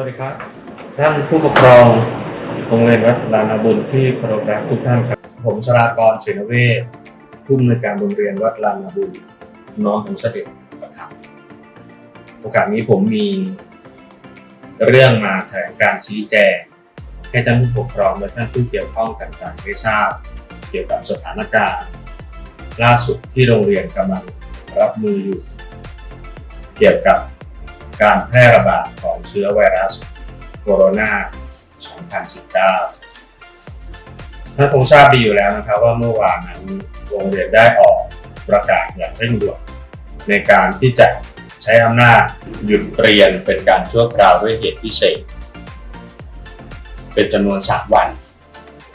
วัสดีครับ ท่านผู้ปกครองโรงเรียนวัดลานาบุญที่เคารพรักทุกท่านครับ ผมชรากรเสนเวชผู้อำนวยการโรงเรียนวัดลานาบุญน้องของเสด็จประทับโอกาสนี้ผมมีเรื่องมาแถลงการชี้แจงให้ท่านผู้ปกครองและท่านผู้เกี่ยวข้องต่างๆได้ทราบ เกี่ยวกับสถานการณ์ ล่าสุดที่โรงเรียนกำลังรับมืออยู่ เกี่ยวกับ การแพร่ระบาดของเชื้อไวรัสโคโรนา 2019 ท่านคงทราบดีอยู่แล้วนะครับว่าเมื่อวานนั้นโรงเรียนได้ออกประกาศอย่างเร่งด่วนในการที่จะใช้อำนาจหยุดเรียนเป็นการชั่วคราวด้วยเหตุพิเศษ เป็นจำนวน 3 วัน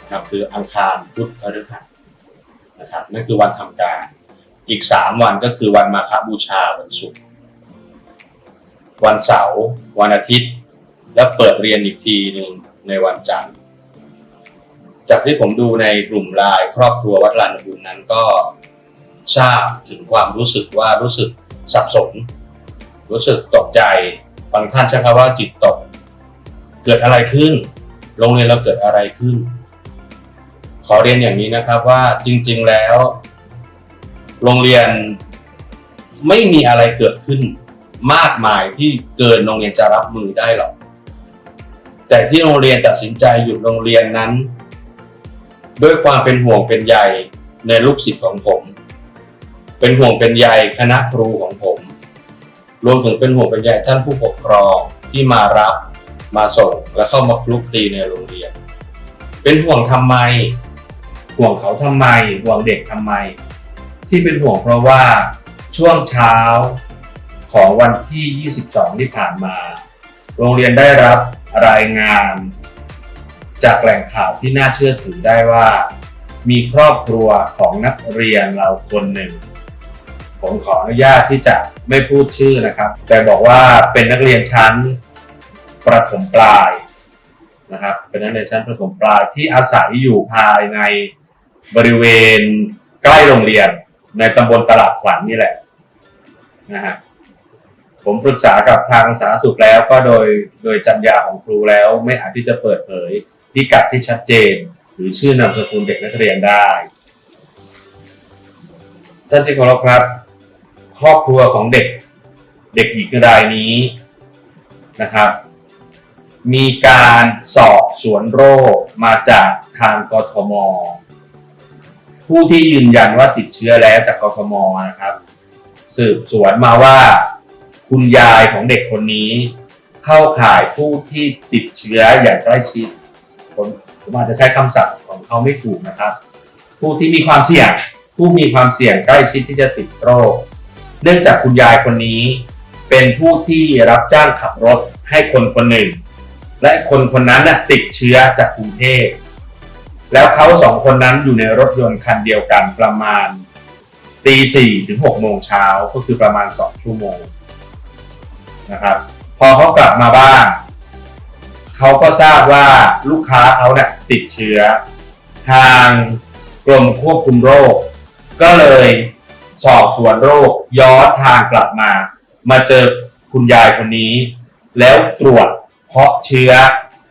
นะครับคืออังคารพุธพฤหัสนะครับนั่นคือวันทำการ อีก 3 วันก็คือวันมาฆบูชาวันศุกร์ วันเสาร์วันอาทิตย์ แล้วเปิดเรียนอีกทีหนึ่งในวันจันทร์ จากที่ผมดูในกลุ่มไลน์ครอบครัววัดลานบุญนั้นก็ทราบถึงความรู้สึกว่ารู้สึกสับสน รู้สึกตกใจบางท่านใช้คำว่าจิตตก เกิดอะไรขึ้น โรงเรียนเราเกิดอะไรขึ้น ขอเรียนอย่างนี้นะครับว่าจริง ๆแล้ว โรงเรียนไม่มีอะไรเกิดขึ้น มากมายที่เกินโรงเรียนจะรับมือได้หรอก แต่ที่โรงเรียนตัดสินใจหยุดโรงเรียนนั้น ด้วยความเป็นห่วงเป็นใยในลูกศิษย์ของผม เป็นห่วงเป็นใยคณะครูของผม รวมถึงเป็นห่วงเป็นใยท่านผู้ปกครองที่มารับมาส่งและเข้ามาคลุกคลีในโรงเรียน เป็นห่วงทำไม ห่วงเขาทำไม ห่วงเด็กทำไม ที่เป็นห่วงเพราะว่าช่วงเช้า ของวันที่ 22 ที่ผ่านมา โรงเรียนได้รับรายงาน จากแหล่งข่าวที่น่าเชื่อถือได้ว่า มีครอบครัวของนักเรียนเราคนหนึ่ง ผมขออนุญาตที่จะไม่พูดชื่อนะครับ แต่บอกว่าเป็นนักเรียนชั้นประถมปลายนะครับ เป็นนักเรียนชั้นประถมปลายที่อาศัยอยู่ภายในบริเวณใกล้โรงเรียนในตำบลตลาดขวัญนี่แหละนะฮะ ผมปรึกษากับทางสาธารณสุขแล้วก็โดยโดยจัญญาของครูแล้ว ไม่อาจที่จะเปิดเผยพิกัดที่ชัดเจน หรือชื่อนามสกุลเด็กนักเรียนได้ท่านที่เคารพครับ ครอบครัวของเด็ก เด็กหญิงรายนี้นะครับ มีการสอบสวนโรคมาจากทางกทม ผู้ที่ยืนยันว่าติดเชื้อแล้วจากกทมนะครับ สืบสวนมาว่า คุณยายของเด็กคนนี้ เข้าข่ายผู้ที่ติดเชื้ออย่างใกล้ชิดผมผมอาจจะใช้คำศัพท์ของเขาไม่ถูกนะครับ ผู้ที่มีความเสี่ยง ผู้มีความเสี่ยงใกล้ชิดที่จะติดโรค เนื่องจากคุณยายคนนี้ เป็นผู้ที่รับจ้างขับรถให้คนคนหนึ่ง และคนคนนั้นน่ะติดเชื้อจากกรุงเทพแล้วเขาสองคนนั้นอยู่ในรถยนต์คันเดียวกันประมาณตีสี่ถึงหกโมงเช้าก็คือประมาณสองชั่วโมง นะครับ พอเขากลับมาบ้านเขาก็ทราบว่าลูกค้าเขาเนี่ยติดเชื้อ ทางกรมควบคุมโรค ก็เลยสอบสวนโรคย้อนทางกลับมา มาเจอคุณยายคนนี้ แล้วตรวจเพาะเชื้อ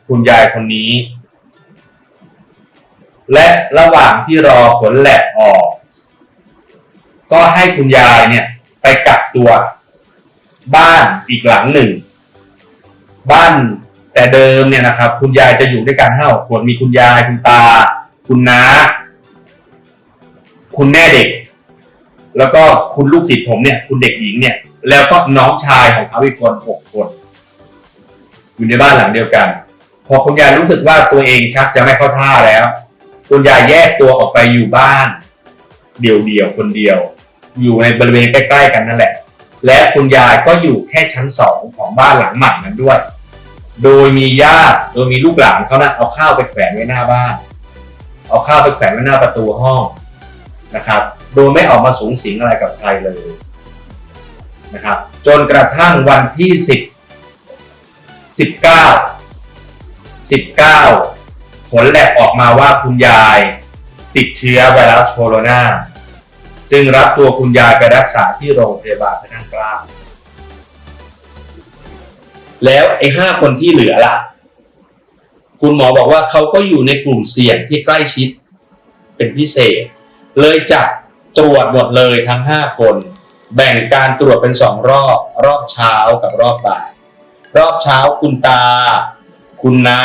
คุณยายคนนี้ และระหว่างที่รอผลแลบออก ก็ให้คุณยายเนี่ยไปกักตัว บ้านอีกหลังหนึ่ง บ้านแต่เดิมเนี่ยนะครับ คุณยายจะอยู่ด้วยกันห้าคนมีคุณยายคุณตา คุณน้า คุณแม่เด็ก แล้วก็คุณลูกศิษย์ผมเนี่ย คุณเด็กหญิงเนี่ย แล้วก็น้องชายของเขาอีกคนหกคน อยู่ในบ้านหลังเดียวกัน พอคุณยายรู้สึกว่าตัวเองชักจะไม่เข้าท่าแล้ว คุณยายแยกตัวออกไปอยู่บ้าน เดี่ยวๆคนเดียว อยู่ในบริเวณใกล้ๆกันนั่นแหละ และคุณยายก็อยู่แค่ชั้นสองของบ้านหลังใหม่นั้นด้วย โดยมีญาติโดยมีลูกหลานเขานะเอาข้าวไปแขวนไว้หน้าบ้าน เอาข้าวไปแขวนไว้หน้าประตูห้องนะครับ โดยไม่ออกมาสูงสิงอะไรกับใครเลยนะครับ จนกระทั่งวันที่สิบสิบเก้าสิบเก้าผลแลบออกมาว่าคุณยายติดเชื้อไวรัสโคโรนา จึงรับตัวคุณยายไปรักษาที่โรงพยาบาลพระนั่งเกล้าแล้วไอ้ห้าคนที่เหลือล่ะ คุณหมอบอกว่าเขาก็อยู่ในกลุ่มเสี่ยงที่ใกล้ชิด เป็นพิเศษ เลยจับตรวจหมดเลยทั้งห้าคน แบ่งการตรวจเป็นสองรอบ รอบเช้ากับรอบบ่าย รอบเช้าคุณตา คุณน้า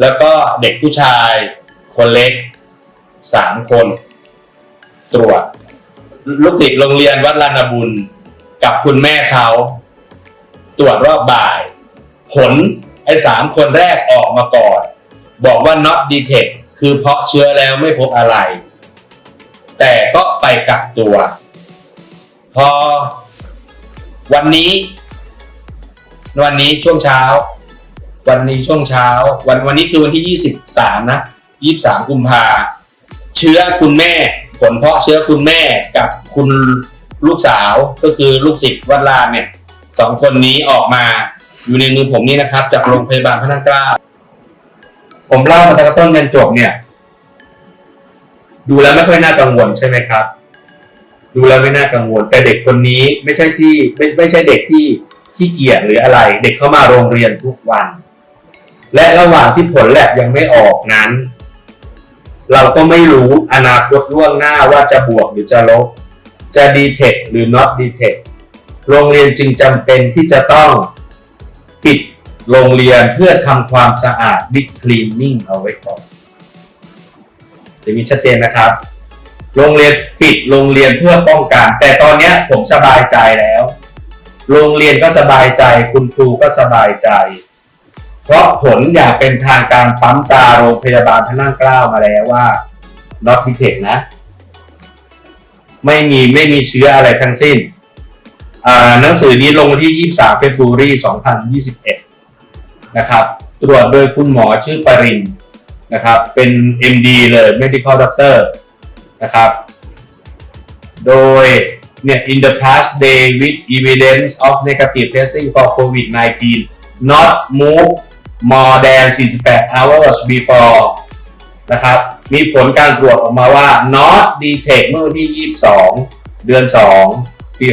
แล้วก็เด็กผู้ชาย คนเล็กสามคน ตรวจ ลูกศิษย์โรงเรียนวัดลานาบุญ กับคุณแม่เขาตรวจรอบบ่าย ผลไอ้สามคนแรกออกมาก่อน บอกว่า not detect คือเพาะเชื้อแล้วไม่พบอะไร แต่ก็ไปกักตัว พอวันนี้ วันนี้ช่วงเช้า วันนี้ช่วงเช้า วันวันนี้คือวันที่23นะ23กุมภาเชื้อคุณแม่ ลเพาะเชื้อคุณแม่กับคุณลูกสาวก็คือลูกศิษย์วัดลานเนี่ยสองคนนี้ออกมาอยู่ในมือผมนี่นะครับ จากโรงพยาบาลพระนั่งเกล้าผมเล่ามาตั้งแต่ต้นจนจบเนี่ย ดูแล้วไม่ค่อยน่ากังวลใช่ไหมครับ ดูแล้วไม่น่ากังวล แต่เด็กคนนี้ไม่ใช่ที่ไม่ไม่ใช่เด็กที่ขี้เกียจหรืออะไร เด็กเข้ามาโรงเรียนทุกวัน และระหว่างที่ผลแลบยังไม่ออกนั้น เราก็ไม่รู้อนาคตล่วงหน้าว่าจะบวกหรือจะลบ จะดีเทคหรือ not detect โรงเรียนจึงจำเป็นที่จะต้องปิดโรงเรียนเพื่อทำความสะอาด big cleaning เอาไว้ก่อนเดี๋ยวมีชัดเจนนะครับ โรงเรียนปิดโรงเรียนเพื่อป้องกัน แต่ตอนนี้ผมสบายใจแล้ว โรงเรียนก็สบายใจ คุณครูก็สบายใจ เพราะผลอย่างเป็นทางการปั๊มตาโรงพยาบาลพระนั่งเกล้ามาแล้วว่า not detect นะ ไม่มีไม่มีเชื้ออะไรทั้งสิ้นหนังสือนี้ลงวันที่ 23เฟบรุรี2021 นะครับ ตรวจโดยคุณหมอชื่อปรินนะครับ เป็น MD เลย Medical Doctor นะครับ โดยเนี่ย in the past day with evidence of negative testing for COVID-19 not move more than 48 hours before นะครับ มีผลการตรวจออกมาว่า not detect เมื่อวันที่ 22 เดือน 2 ปี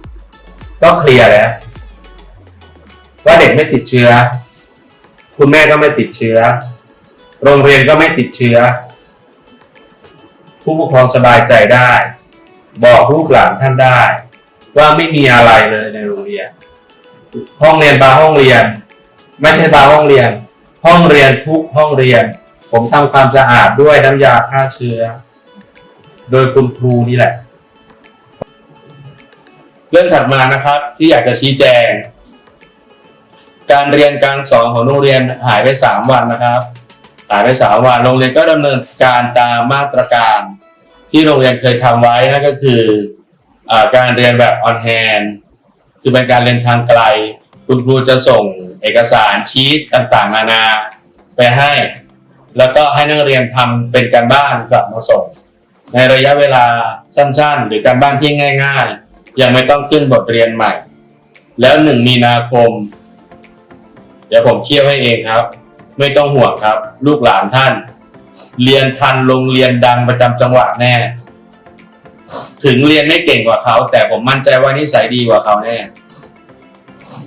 64 ก็เคลียร์แล้ว ว่าเด็กไม่ติดเชื้อ คุณแม่ก็ไม่ติดเชื้อ โรงเรียนก็ไม่ติดเชื้อ ผู้ปกครองสบายใจได้ บอกลูกหลานท่านได้ ว่าไม่มีอะไรเลยในโรงเรียน ห้องเรียนบางห้องเรียน ไม่ใช่บางห้องเรียน ห้องเรียนทุกห้องเรียน ผมทำความสะอาดด้วยน้ำยาฆ่าเชื้อ โดยคุณครูนี่แหละ เรื่องถัดมานะครับที่อยากจะชี้แจง การเรียนการสอนของโรงเรียนหายไปสามวันนะครับหายไปสามวันโรงเรียนก็ดำเนินการตามมาตรการ ที่โรงเรียนเคยทำไว้นั่นก็คืออการเรียนแบบออนแฮนคือเป็นการเรียนทางไกล คุณครูจะส่งเอกสารชีตต่างๆ นานาไปให้ แล้วก็ให้นักเรียนทำเป็นการบ้านกลับมาส่ง ในระยะเวลาสั้นๆ หรือการบ้านที่ง่าย ๆ ยังไม่ต้องขึ้นบทเรียนใหม่ แล้วหนึ่งมีนาคม เดี๋ยวผมเคี่ยวให้เองครับ ไม่ต้องห่วงครับ ลูกหลานท่าน เรียนทันโรงเรียนดังประจำจังหวัดแน่ ถึงเรียนไม่เก่งกว่าเขา แต่ผมมั่นใจว่านิสัยดีกว่าเขาแน่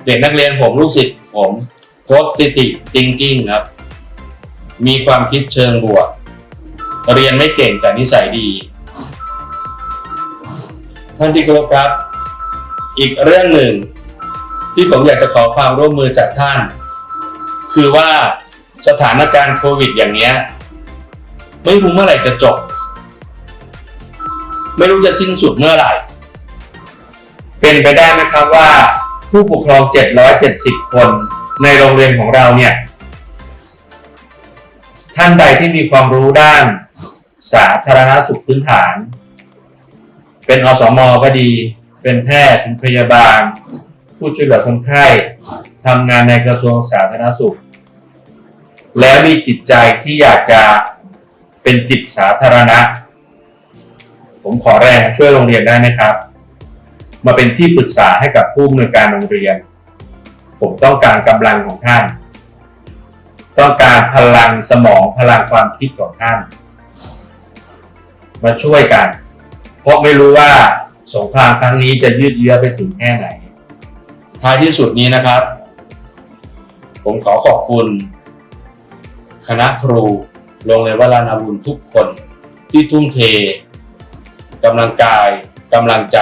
เด็กนักเรียนผมลูกศิษย์ผมโค้ชสิติ thinking ครับ มีความคิดเชิงบวก เรียนไม่เก่งแต่นิสัยดี ท่านที่เคารพครับ อีกเรื่องหนึ่ง ที่ผมอยากจะขอความร่วมมือจากท่าน คือว่าสถานการณ์โควิดอย่างเนี้ย ไม่รู้เมื่อไหร่จะจบ ไม่รู้จะสิ้นสุดเมื่อไหร่ เป็นไปได้ไหมครับว่า ผู้ปกครอง 770 คน ในโรงเรียนของเราเนี่ย ท่านใดที่มีความรู้ด้านสาธารณสุขพื้นฐาน เป็นอสมก็ดี เป็นแพทย์เป็นพยาบาล ผู้ช่วยเหลือคนไข้ทำงานในกระทรวงสาธารณสุข แล้วมีจิตใจที่อยากจะเป็นจิตสาธารณะ ผมขอแรงช่วยโรงเรียนได้ไหมครับ มาเป็นที่ปรึกษาให้กับผู้อำนวยการโรงเรียน ผมต้องการกำลังของท่าน ต้องการพลังสมองพลังความคิดของท่าน มาช่วยกัน เพราะไม่รู้ว่าสงครามครั้งนี้จะยืดเยื้อไปถึงแค่ไหน ท้ายที่สุดนี้นะครับ ผมขอขอบคุณ คณะครูโรงเรียนวรานาบุญทุกคนที่ทุ่มเทกำลังกายกำลังใจ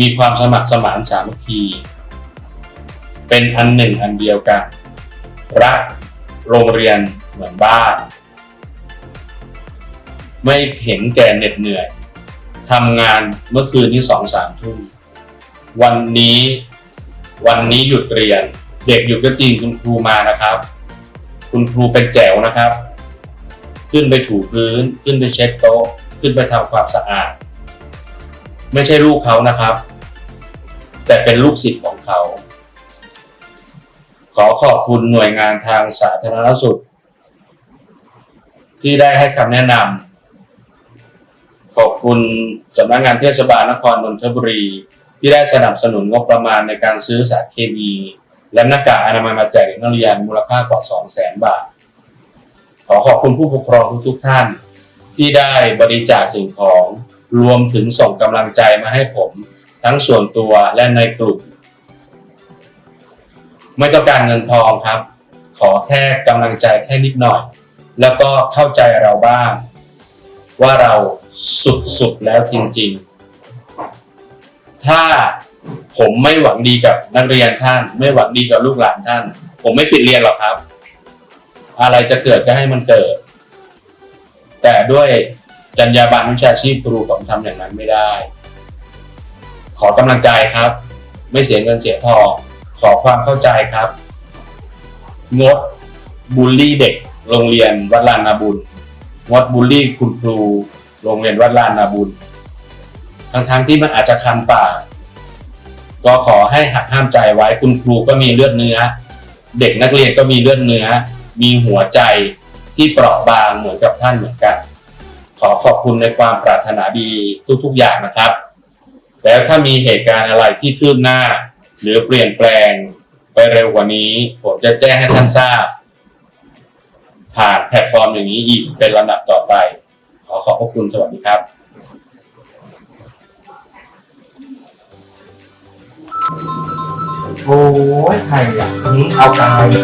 มีความสมัครสมานสามัคคี เป็นอันหนึ่งอันเดียวกัน รักโรงเรียนเหมือนบ้าน ไม่เห็นแก่เหน็ดเหนื่อยทำงานเมื่อคืนนี้สองสามทุ่มวันนี้วันนี้หยุดเรียน เด็กหยุดก็จริงคุณครูมานะครับ คุณครูเป็นแจ๋วนะครับ ขึ้นไปถูพื้น ขึ้นไปเช็ดโต๊ะ ขึ้นไปทำความสะอาด ไม่ใช่ลูกเขานะครับ แต่เป็นลูกศิษย์ของเขา ขอขอบคุณหน่วยงานทางสาธารณสุข ที่ได้ให้คำแนะนำขอบคุณสำนักงานเทศบาลนครนนทบุรี ที่ได้สนับสนุนงบประมาณในการซื้อสารเคมี และหน้ากากอนามัยมาแจกเด็กนักเรียนมูลค่ากว่า 200,000 บาท ขอขอบคุณผู้ปกครองทุกๆท่าน ที่ได้บริจาคสิ่งของ รวมถึงส่งกำลังใจมาให้ผม ทั้งส่วนตัวและในกลุ่ม ไม่ต้องการเงินทองครับ ขอแค่กำลังใจแค่นิดหน่อย แล้วก็เข้าใจเราบ้าง ว่าเราสุดๆแล้วจริงๆ ถ้าผมไม่หวังดีกับนักเรียนท่าน ไม่หวังดีกับลูกหลานท่าน ผมไม่ปิดเรียนหรอกครับ อะไรจะเกิดก็ให้มันเกิด แต่ด้วย จรรยาบรรณวิชาชีพครูผมทำอย่างนั้นไม่ได้ ขอกำลังใจครับ ไม่เสียเงินเสียทองขอความเข้าใจครับ งดบูลลี่เด็ก โรงเรียนวัดลานนาบุญงดบูลลี่คุณครู โรงเรียนวัดลานนาบุญทั้งๆที่มันอาจจะคันปากก็ขอให้หักห้ามใจไว้คุณครูก็มีเลือดเนื้อ เด็กนักเรียนก็มีเลือดเนื้อ มีหัวใจที่เปราะบางเหมือนกับท่านเหมือนกัน อขอบคุณในความปรารถนาดีทุกๆอย่างนะครับ แล้วถ้ามีเหตุการณ์อะไรที่คืบหน้า หรือเปลี่ยนแปลงไปเร็วกว่านี้ ผมจะแจ้งให้ท่านทราบ ผ่านแพลตฟอร์มอย่างนี้อีกเป็นลำดับต่อไป ขอขอบพระคุณสวัสดีครับ โอ้ยใครอะนี่เอากาย